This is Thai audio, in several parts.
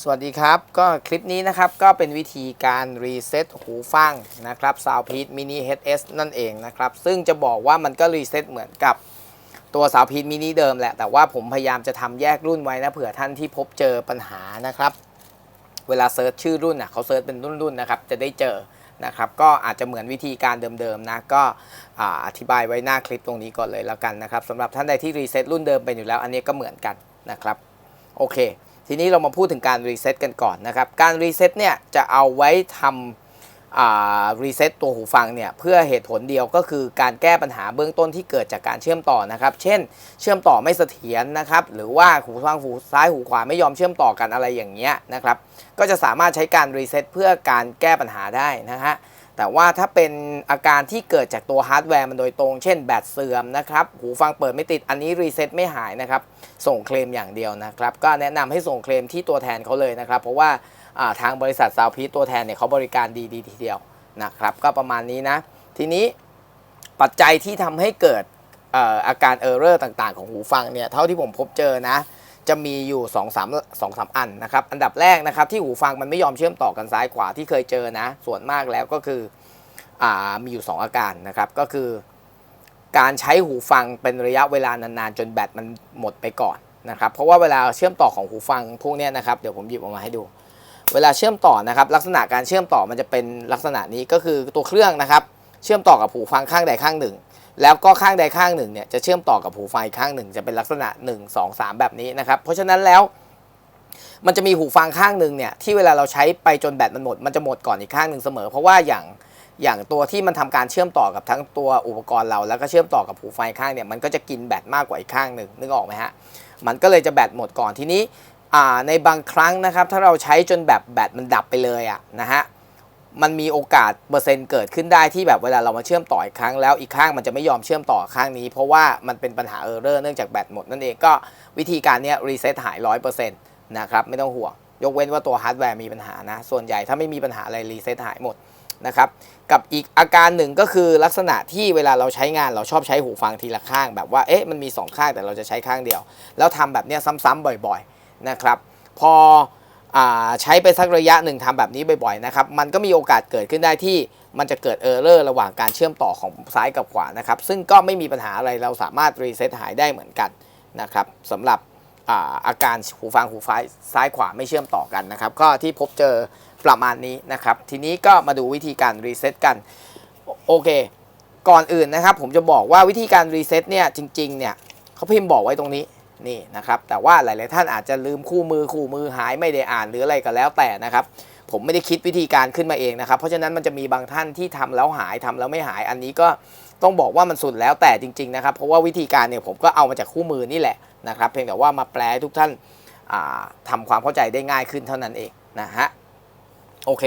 สวัสดีครับ ก็คลิปนี้นะครับ ก็เป็นวิธีการรีเซ็ตหูฟังนะครับ Soundpeak Mini HS นั่นเองนะครับ ซึ่งจะบอกว่ามันก็รีเซ็ตเหมือนกับตัว Soundpeak Mini เดิมแหละ แต่ว่าผมพยายามจะทำแยกรุ่นไว้นะเผื่อท่านที่พบเจอปัญหานะครับ เวลาเซิร์ชชื่อรุ่นอะเขาเซิร์ชเป็นรุ่นๆนะครับ จะได้เจอนะครับ ก็อาจจะเหมือนวิธีการเดิมๆนะ ก็อ่าอธิบายไว้หน้าคลิปตรงนี้ก่อนเลยแล้วกันนะครับสำหรับท่านใดที่รีเซ็ตรุ่นเดิมเป็นอยู่แล้ว อันนี้ก็เหมือนกันนะครับ โอเค ทีนี้เรามาพูดถึงการรีเซ็ตกันก่อนนะครับ การรีเซ็ตเนี่ยจะเอาไว้ทำรีเซ็ตตัวหูฟังเนี่ยเพื่อเหตุผลเดียวก็คือการแก้ปัญหาเบื้องต้นที่เกิดจากการเชื่อมต่อนะครับ เช่น เชื่อมต่อไม่เสถียรนะครับ หรือว่าหูฟังหูซ้ายหูขวาไม่ยอมเชื่อมต่อกันอะไรอย่างเงี้ยนะครับ ก็จะสามารถใช้การรีเซ็ตเพื่อการแก้ปัญหาได้นะฮะ แต่ว่าถ้าเป็นอาการที่เกิดจากตัวฮาร์ดแวร์มันโดยตรง เช่นแบตเสื่อมนะครับ หูฟังเปิดไม่ติด อันนี้รีเซ็ตไม่หายนะครับ ส่งเคลมอย่างเดียวนะครับ ก็แนะนำให้ส่งเคลมที่ตัวแทนเขาเลยนะครับ เพราะว่าทางบริษัทซาวพีตัวแทนเนี่ยเขาบริการดีดีทีเดียวนะครับ ก็ประมาณนี้นะ ทีนี้ปัจจัยที่ทำให้เกิดอาการเออร์เรอร์ต่าง ๆ ของหูฟังเนี่ย เท่าที่ผมพบเจอนะ จะมีอยู่2อสามสองสามอันนะครับอันดับแรกนะครับที่หูฟังมันไม่ยอมเชื่อมต่อกันซ้ายขวาที่เคยเจอนะ ส่วนมากแล้วก็คืออมีอยู่ 2 อาการนะครับก็คือ การใช้หูฟังเป็นระยะเวลานานๆ จนแบตมันหมดไปก่อนนะครับเพราะว่าเวลาเชื่อมต่อของหูฟังพวกนี้นะครับเดี๋ยวผมหยิบออกมาให้ดู เวลาเชื่อมต่อนะครับ ลักษณะการเชื่อมต่อมันจะเป็นลักษณะนี้ก็คือตัวเครื่องนะครับ เชื่อมต่อกับหูฟังข้างใดข้างหนึ่ง แล้วก็ข้างใดข้างหนึ่งเนี่ยจะเชื่อมต่อกับหูฟังอีกข้างหนึ่ง จะเป็นลักษณะ 1 2 3 แบบนี้นะครับ เพราะฉะนั้นแล้วมันจะมีหูฟังข้างหนึ่งเนี่ยที่เวลาเราใช้ไปจนแบตมันหมด มันจะหมดก่อนอีกข้างหนึ่งเสมอ เพราะว่าอย่างอย่างตัวที่มันทำการเชื่อมต่อกับทั้งตัวอุปกรณ์เรา แล้วก็เชื่อมต่อกับหูฟังข้างเนี่ยมันก็จะกินแบตมากกว่าอีกข้างหนึ่งนึกออกไหมฮะมันก็เลยจะแบตหมดก่อนทีนี้ในบางครั้งนะครับถ้าเราใช้จนแบบแบตมันดับไปเลยอะนะฮะ มันมีโอกาสเปอร์เซ็นต์เกิดขึ้นได้ที่แบบเวลาเรามาเชื่อมต่ออีกครั้งแล้วอีกข้างมันจะไม่ยอมเชื่อมต่อข้างนี้ เพราะว่ามันเป็นปัญหาเออร์เรอร์เนื่องจากแบตหมดนั่นเองก็วิธีการนี้รีเซ็ตหายร้อยเปอร์เซ็นต์นะครับไม่ต้องห่วง ยกเว้นว่าตัวฮาร์ดแวร์มีปัญหานะ ส่วนใหญ่ถ้าไม่มีปัญหาอะไรรีเซ็ตหายหมดนะครับกับอีกอาการหนึ่งก็คือลักษณะที่เวลาเราใช้งานเราชอบใช้หูฟังทีละข้าง แบบว่าเอ๊ะมันมีสองข้างแต่เราจะใช้ข้างเดียว แล้วทำแบบนี้ซ้ำๆบ่อยๆนะครับพอ ใช้ไปสักระยะหนึ่งทำแบบนี้บ่อยๆนะครับ มันก็มีโอกาสเกิดขึ้นได้ที่มันจะเกิดเออร์เลอร์ระหว่างการเชื่อมต่อของซ้ายกับขวานะครับ ซึ่งก็ไม่มีปัญหาอะไรเราสามารถรีเซ็ตหายได้เหมือนกันนะครับสำหรับอาอาการหูฟังหูฟ้ายซ้ายขวาไม่เชื่อมต่อกันนะครับ ก็ที่พบเจอประมาณนี้นะครับ ทีนี้ก็มาดูวิธีการรีเซ็ตกัน โอโอเค ก่อนอื่นนะครับ ผมจะบอกว่าวิธีการรีเซ็ตเนี่ยจริงๆเนี่ยเขาพิมพ์บอกไว้ตรงนี้ นี่นะครับแต่ว่าหลาย ๆ ท่านอาจจะลืมคู่มือคู่มือหายไม่ได้อ่านหรืออะไรก็แล้วแต่นะครับผมไม่ได้คิดวิธีการขึ้นมาเองนะครับ เพราะฉะนั้นมันจะมีบางท่านที่ทำแล้วหายทำแล้วไม่หายอันนี้ก็ต้องบอกว่ามันสุดแล้วแต่จริง ๆ นะครับ เพราะว่าวิธีการเนี่ยผมก็เอามาจากคู่มือนี่แหละนะครับ เพียงแต่ว่ามาแปลให้ทุกท่านาทำความเข้าใจได้ง่ายขึ้นเท่านั้นเองนะฮะโอเค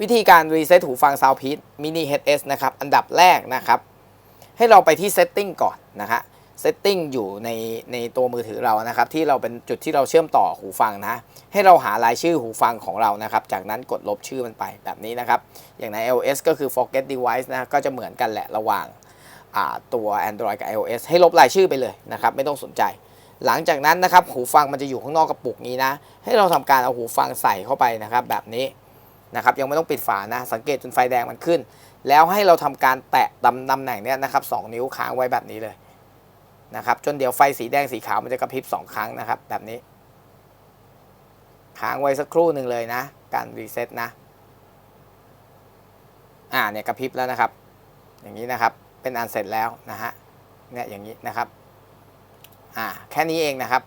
วิธีการรีเซ็ตหูฟัง Soundpeak Mini HS นะครับอันดับแรกนะครับ ให้เราไปที่ Setting ก่อนนะฮะ Setting อยู่ในในตัวมือถือเรานะครับ ที่เราเป็นจุดที่เราเชื่อมต่อหูฟังนะ ให้เราหารายชื่อหูฟังของเรานะครับ จากนั้นกดลบชื่อมันไปแบบนี้นะครับ อย่างใน iOS ก็คือ forget device นะก็จะเหมือนกันแหละระหว่างาตัว Android กับ iOS ให้ลบรายชื่อไปเลยนะครับ ไม่ต้องสนใจ หลังจากนั้นนะครับ หูฟังมันจะอยู่ข้างนอกกระปุกนี้นะ ให้เราทำการเอาหูฟังใส่เข้าไปนะครับ แบบนี้นะครับยังไม่ต้องปิดฝานะ สังเกตจนไฟแดงมันขึ้น แล้วให้เราทำการแตะตำตำแหน่งเนี้ยนะครับสองนิ้วค้างไว้แบบนี้เลย นะครับจนเดี๋ยวไฟสีแดงสีขาวมันจะกระพริบสองครั้งนะครับ แบบนี้ ค้างไว้สักครู่หนึ่งเลยนะ การรีเซ็ตนะ อ่าเนี่ยกระพริบแล้วนะครับ อย่างนี้นะครับ เป็นอันเสร็จแล้วนะฮะเนี่ยอย่างนี้นะครับ อ่าแค่นี้เองนะครับ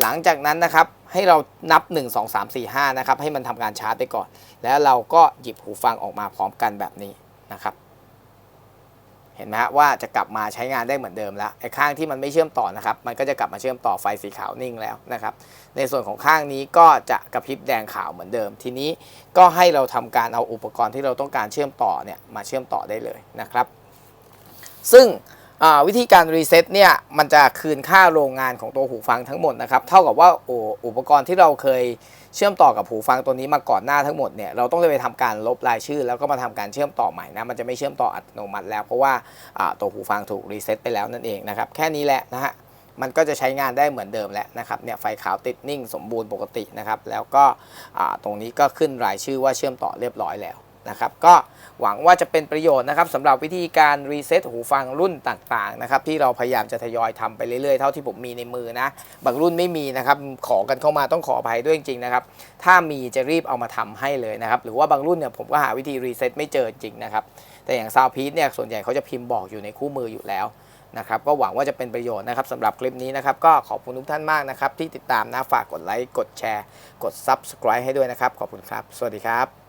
หลังจากนั้นนะครับให้เรานับ 1 2 3 4 5 นะครับ ให้มันทำการชาร์จไปก่อน แล้วเราก็หยิบหูฟังออกมาพร้อมกันแบบนี้นะครับ เห็นไหมฮะว่าจะกลับมาใช้งานได้เหมือนเดิมแล้วไอ้ข้างที่มันไม่เชื่อมต่อนะครับ มันก็จะกลับมาเชื่อมต่อไฟสีขาวนิ่งแล้วนะครับ ในส่วนของข้างนี้ก็จะกระพริบแดงขาวเหมือนเดิม ทีนี้ก็ให้เราทำการเอาอุปกรณ์ที่เราต้องการเชื่อมต่อเนี่ยมาเชื่อมต่อได้เลยนะครับ ซึ่ง วิธีการรีเซ็ตเนี่ยมันจะคืนค่าโรงงานของตัวหูฟังทั้งหมดนะครับ เท่ากับว่าออุปกรณ์ที่เราเคยเชื่อมต่อกับหูฟังตัวนี้มาก่อนหน้าทั้งหมดเนี่ยเราต้องไปทำการลบรายชื่อ แล้วก็มาทำการเชื่อมต่อใหม่นะมันจะไม่เชื่อมต่ออัตโนมัติแล้วเพราะว่าตัวหูฟังถูกรีเซ็ตไปแล้วนั่นเองนะครับแค่นี้แหละนะฮะมันก็จะใช้งานได้เหมือนเดิมแล้วนะครับเนี่ยไฟขาวติดนิ่งสมบูรณ์ปกตินะครับแล้วก็ตรงนี้ก็ขึ้นรายชื่อว่าเชื่อมต่อเรียบร้อยแล้ว นะครับก็หวังว่าจะเป็นประโยชน์นะครับสำหรับวิธีการรีเซ็ตหูฟังรุ่นต่างๆนะครับที่เราพยายามจะทยอยทำไปเรื่อยๆ เท่าที่ผมมีในมือนะ บางรุ่นไม่มีนะครับขอกันเข้ามาต้องขออภัยด้วยจริงๆนะครับถ้ามีจะรีบเอามาทำให้เลยนะครับหรือว่าบางรุ่นเนี่ยผมก็หาวิธีรีเซ็ตไม่เจอจริงนะครับแต่อย่างซาวพีทเนี่ยส่วนใหญ่เขาจะพิมพ์บอกอยู่ในคู่มืออยู่แล้วนะครับก็หวังว่าจะเป็นประโยชน์นะครับสำหรับคลิปนี้นะครับ ก็ขอบคุณทุกท่านมากนะครับ ที่ติดตามนะฝากกดไลค์กดแชร์ กด Subscribe ให้ด้วยนะครับ ขอบคุณครับ สวัสดีครับ